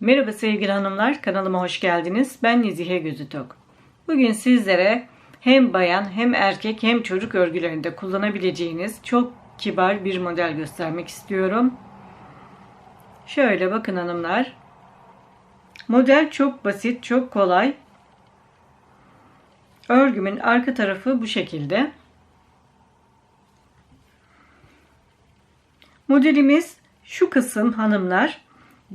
Merhaba sevgili hanımlar, kanalıma hoş geldiniz. Ben Nezihe Gözütok. Bugün sizlere hem bayan hem erkek hem çocuk örgülerinde kullanabileceğiniz çok kibar bir model göstermek istiyorum. Şöyle bakın hanımlar. Model çok basit, çok kolay. Örgümün arka tarafı bu şekilde. Modelimiz şu kısım hanımlar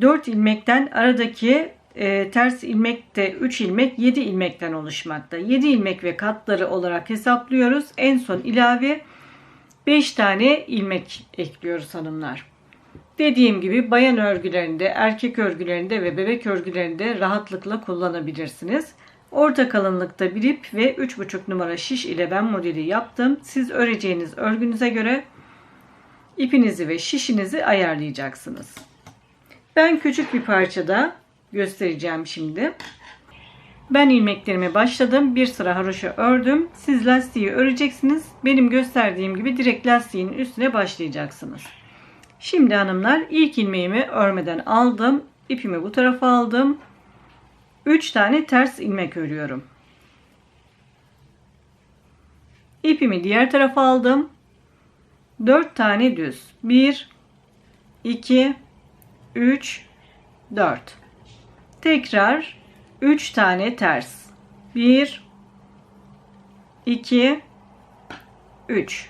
4 ilmekten aradaki e, ters ilmek de 3 ilmek 7 ilmekten oluşmakta. 7 ilmek ve katları olarak hesaplıyoruz. En son ilave 5 tane ilmek ekliyoruz hanımlar. Dediğim gibi bayan örgülerinde, erkek örgülerinde ve bebek örgülerinde rahatlıkla kullanabilirsiniz. Orta kalınlıkta bir ip ve 3,5 numara şiş ile ben modeli yaptım. Siz öreceğiniz örgünüze göre ipinizi ve şişinizi ayarlayacaksınız. Ben küçük bir parçada göstereceğim şimdi. Ben ilmeklerime başladım. Bir sıra haroşa ördüm. Siz lastiği öreceksiniz. Benim gösterdiğim gibi direkt lastiğin üstüne başlayacaksınız. Şimdi hanımlar ilk ilmeğimi örmeden aldım. İpimi bu tarafa aldım. 3 tane ters ilmek örüyorum. İpimi diğer tarafa aldım. 4 tane düz. 1 2 3 4 tekrar 3 tane ters. 1 2 3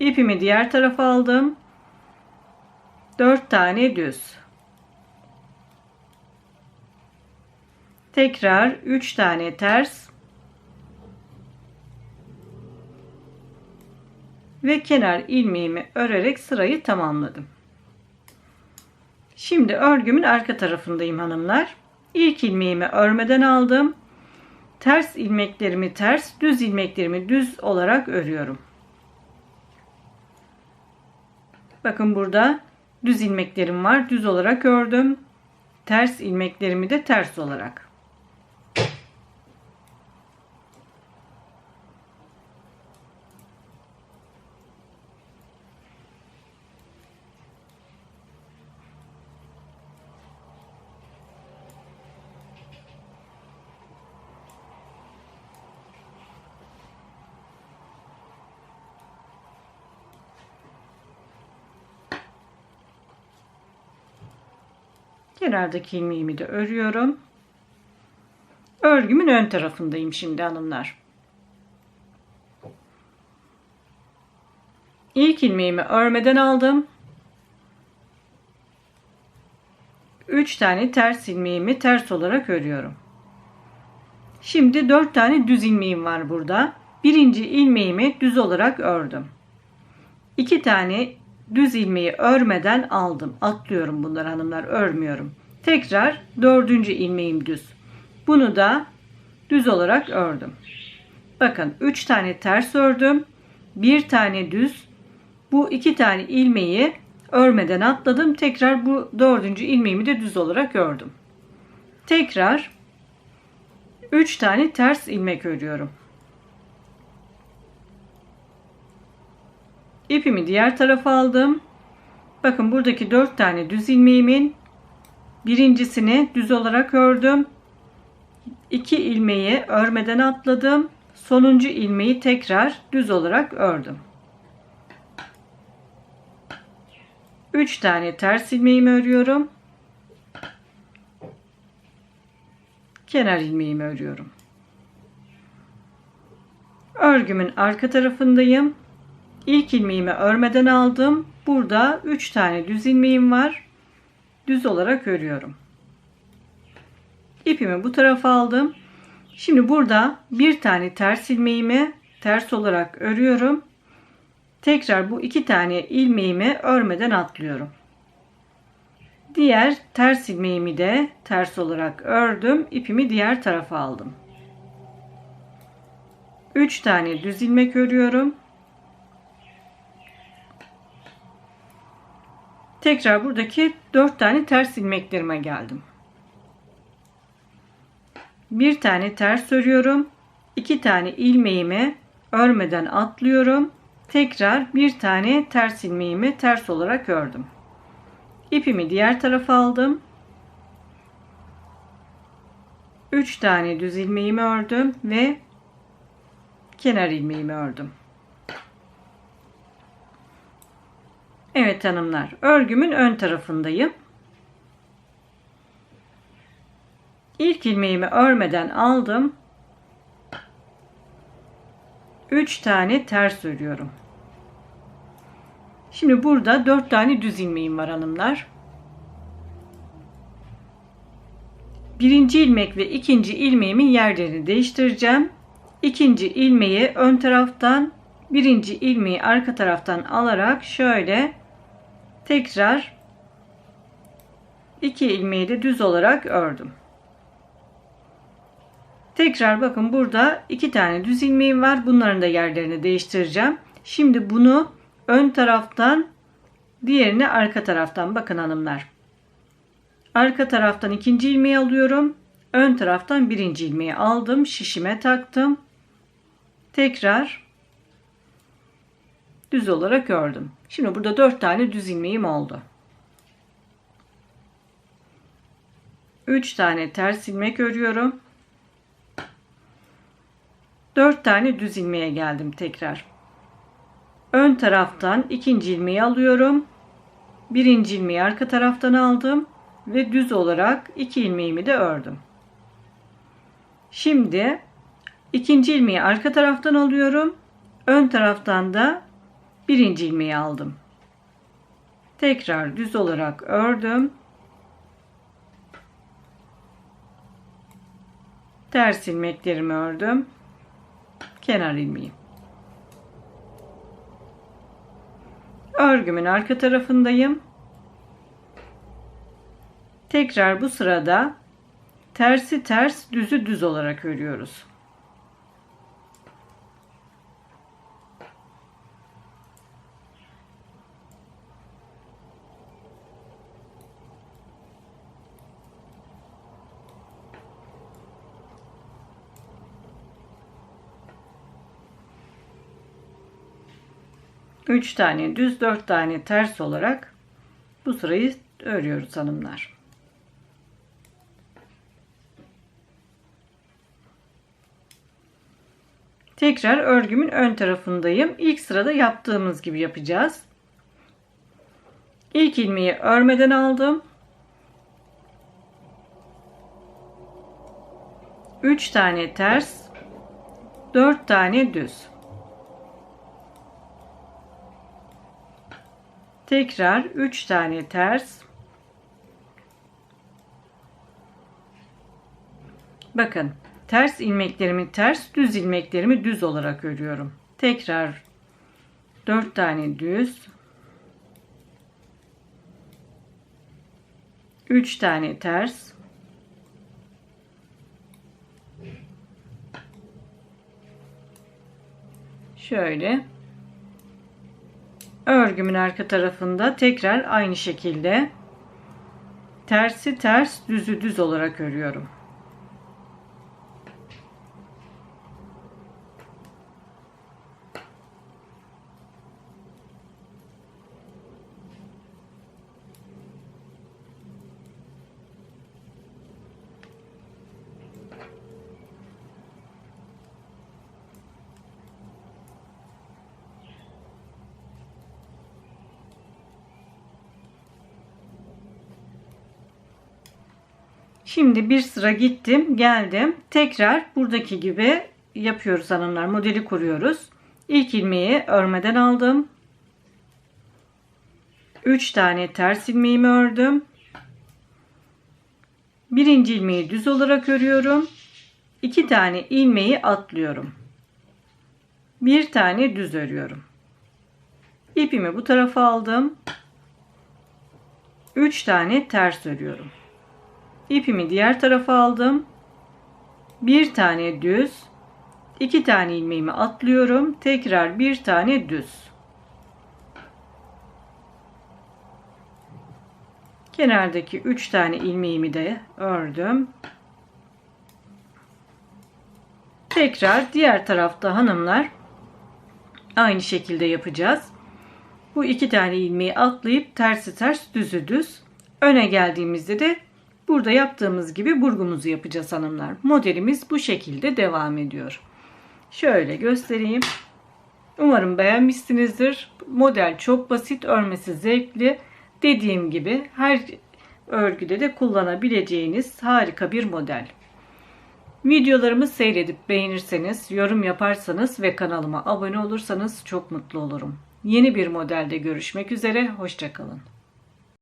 ipimi diğer tarafa aldım. 4 tane düz. Tekrar 3 tane ters. Ve kenar ilmeğimi örerek sırayı tamamladım Şimdi örgümün arka tarafındayım hanımlar. İlk ilmeğimi örmeden aldım. Ters ilmeklerimi ters, düz ilmeklerimi düz olarak örüyorum. Bakın burada düz ilmeklerim var. Düz olarak ördüm. Ters ilmeklerimi de ters olarak. Kenardaki ilmeğimi de örüyorum. Örgümün ön tarafındayım şimdi hanımlar. İlk ilmeğimi örmeden aldım. 3 tane ters ilmeğimi ters olarak örüyorum. Şimdi 4 tane düz ilmeğim var burada. Birinci ilmeğimi düz olarak ördüm. 2 tane düz ilmeği örmeden aldım. Atlıyorum bunları hanımlar örmüyorum. Tekrar dördüncü ilmeğim düz. Bunu da düz olarak ördüm. Bakın 3 tane ters ördüm. Bir tane düz. Bu iki tane ilmeği örmeden atladım. Tekrar bu dördüncü ilmeğimi de düz olarak ördüm. Tekrar 3 tane ters ilmek örüyorum. İpimi diğer tarafa aldım. Bakın buradaki 4 tane düz ilmeğimin birincisini düz olarak ördüm. 2 ilmeği örmeden atladım. Sonuncu ilmeği tekrar düz olarak ördüm. 3 tane ters ilmeğimi örüyorum. Kenar ilmeğimi örüyorum. Örgümün arka tarafındayım. İlk ilmeğimi örmeden aldım. Burada 3 tane düz ilmeğim var. Düz olarak örüyorum. İpimi bu tarafa aldım. Şimdi burada bir tane ters ilmeğimi ters olarak örüyorum. Tekrar bu iki tane ilmeğimi örmeden atlıyorum. Diğer ters ilmeğimi de ters olarak ördüm. İpimi diğer tarafa aldım. 3 tane düz ilmek örüyorum. Tekrar buradaki 4 tane ters ilmeklerime geldim. Bir tane ters örüyorum. 2 tane ilmeğimi örmeden atlıyorum. Tekrar bir tane ters ilmeğimi ters olarak ördüm. İpimi diğer tarafa aldım. 3 tane düz ilmeğimi ördüm ve kenar ilmeğimi ördüm. Evet hanımlar, örgümün ön tarafındayım. İlk ilmeğimi örmeden aldım. 3 tane ters örüyorum. Şimdi burada 4 tane düz ilmeğim var hanımlar. Birinci ilmek ve ikinci ilmeğimin yerlerini değiştireceğim. İkinci ilmeği ön taraftan, birinci ilmeği arka taraftan alarak şöyle tekrar iki ilmeği de düz olarak ördüm. Tekrar bakın burada iki tane düz ilmeğim var. Bunların da yerlerini değiştireceğim. Şimdi bunu ön taraftan diğerini arka taraftan bakın hanımlar. Arka taraftan ikinci ilmeği alıyorum. Ön taraftan birinci ilmeği aldım. Şişime taktım. Tekrar düz olarak ördüm. Şimdi burada dört tane düz ilmeğim oldu. Üç tane ters ilmek örüyorum. Dört tane düz ilmeğe geldim tekrar. Ön taraftan ikinci ilmeği alıyorum. Birinci ilmeği arka taraftan aldım ve düz olarak iki ilmeğimi de ördüm. Şimdi ikinci ilmeği arka taraftan alıyorum. Ön taraftan da birinci ilmeği aldım. Tekrar düz olarak ördüm. Ters ilmeklerimi ördüm. Kenar ilmeği. Örgümün arka tarafındayım. Tekrar bu sırada tersi ters düzü düz olarak örüyoruz. Üç tane düz, dört tane ters olarak bu sırayı örüyoruz hanımlar. Tekrar örgümün ön tarafındayım. İlk sırada yaptığımız gibi yapacağız. İlk ilmeği örmeden aldım. 3 tane ters, 4 tane düz. Tekrar 3 tane ters. Bakın ters ilmeklerimi ters, düz ilmeklerimi düz olarak örüyorum. Tekrar 4 tane düz. 3 tane ters. Şöyle örgümün arka tarafında tekrar aynı şekilde tersi ters düzü düz olarak örüyorum. Şimdi bir sıra gittim, geldim. Tekrar buradaki gibi yapıyoruz hanımlar. Modeli kuruyoruz. İlk ilmeği örmeden aldım. 3 tane ters ilmeğimi ördüm. Birinci ilmeği düz olarak örüyorum. 2 tane ilmeği atlıyorum. Bir tane düz örüyorum. İpimi bu tarafa aldım. 3 tane ters örüyorum. İpimi diğer tarafa aldım. Bir tane düz, iki tane ilmeğimi atlıyorum. Tekrar bir tane düz. Kenardaki üç tane ilmeğimi de ördüm. Tekrar diğer tarafta hanımlar aynı şekilde yapacağız. Bu iki tane ilmeği atlayıp tersi ters düzü düz öne geldiğimizde de Burada yaptığımız gibi burgumuzu yapacağız hanımlar. Modelimiz bu şekilde devam ediyor. Şöyle göstereyim. Umarım beğenmişsinizdir. Model çok basit, örmesi zevkli. Dediğim gibi her örgüde de kullanabileceğiniz harika bir model. Videolarımı seyredip beğenirseniz, yorum yaparsanız ve kanalıma abone olursanız çok mutlu olurum. Yeni bir modelde görüşmek üzere, hoşçakalın.